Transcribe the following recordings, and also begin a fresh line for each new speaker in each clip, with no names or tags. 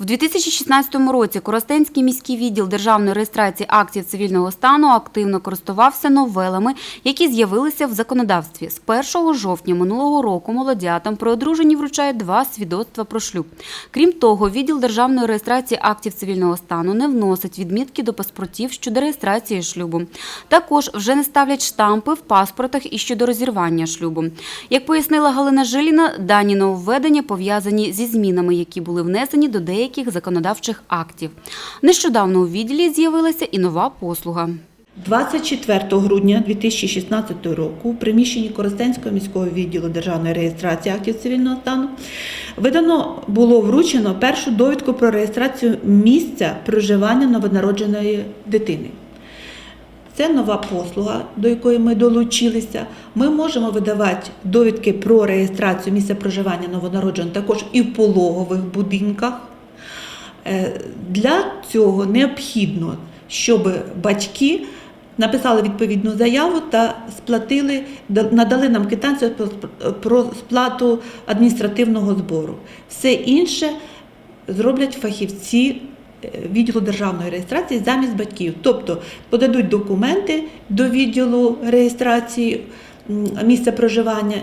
В 2016 році Коростенський міський відділ державної реєстрації актів цивільного стану активно користувався новелами, які з'явилися в законодавстві. З 1 жовтня минулого року молодятам при одруженні вручають два свідоцтва про шлюб. Крім того, відділ державної реєстрації актів цивільного стану не вносить відмітки до паспортів щодо реєстрації шлюбу. Також вже не ставлять штампи в паспортах і щодо розірвання шлюбу. Як пояснила Галина Жиліна, дані нововведення пов'язані зі змінами, які були внесені до деяких законодавчих актів. Нещодавно у відділі з'явилася і нова послуга.
24 грудня 2016 року в приміщенні Коростенського міського відділу державної реєстрації актів цивільного стану видано було вручено першу довідку про реєстрацію місця проживання новонародженої дитини. Це нова послуга, до якої ми долучилися. Ми можемо видавати довідки про реєстрацію місця проживання новонародженого також і в пологових будинках. Е, Для цього необхідно, щоб батьки написали відповідну заяву та сплатили, надали нам квитанцію про сплату адміністративного збору. Все інше зроблять фахівці е, відділу державної реєстрації замість батьків. Тобто подадуть документи до відділу реєстрації місця проживання,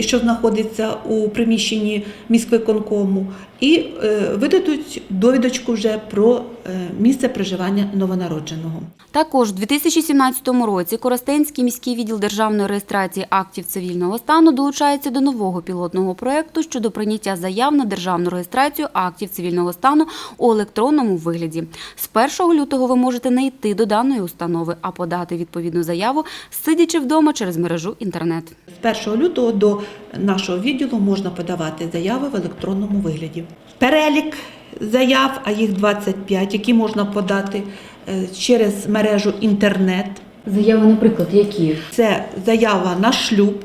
що знаходиться у приміщенні міськвиконкому, і е, видадуть довідочку вже про е, місце проживання новонародженого.
Також у 2017 році Коростенський міський відділ державної реєстрації актів цивільного стану долучається до нового пілотного проєкту щодо прийняття заяв на державну реєстрацію актів цивільного стану у електронному вигляді. З 1 лютого ви можете не йти до даної установи, а подати відповідну заяву, сидячи вдома через мережу інтернет.
З 1 лютого до нашого відділу можна подавати заяви в електронному вигляді. Перелік заяв, а їх 25, які можна подати е, через мережу інтернет.
Заяви, наприклад, які?
Це заява на шлюб,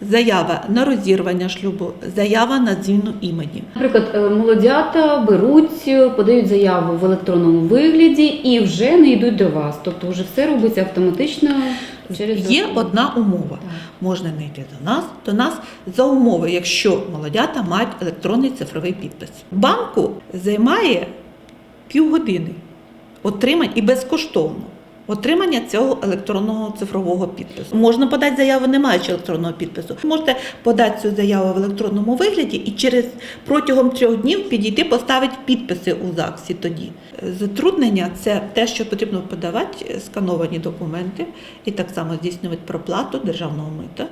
заява на розірвання шлюбу, заява на зміну імені.
Наприклад, е, молодята беруть, подають заяву в електронному вигляді і вже не йдуть до вас. Тобто, вже все робиться автоматично через
Є одна умова. Можна не йти до нас, до нас за умови, якщо молодята мають електронний цифровий підпис. Банку займає півгодини отримання і безкоштовно. Отримання цього електронного цифрового підпису. Можна подати заяву, не маючи електронного підпису. Можете подати цю заяву в електронному вигляді і через протягом трьох днів підійти, поставити підписи у ЗАГСі тоді. Затруднення це те, що потрібно подавати скановані документи і так само здійснювати проплату державного мита.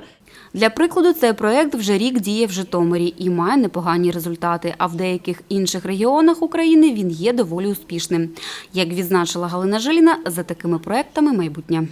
Для прикладу, цей проект вже рік діє в Житомирі і має непогані результати. А в деяких інших регіонах України він є доволі успішним. Як відзначила Галина Жиліна, за такими проектами майбутнє.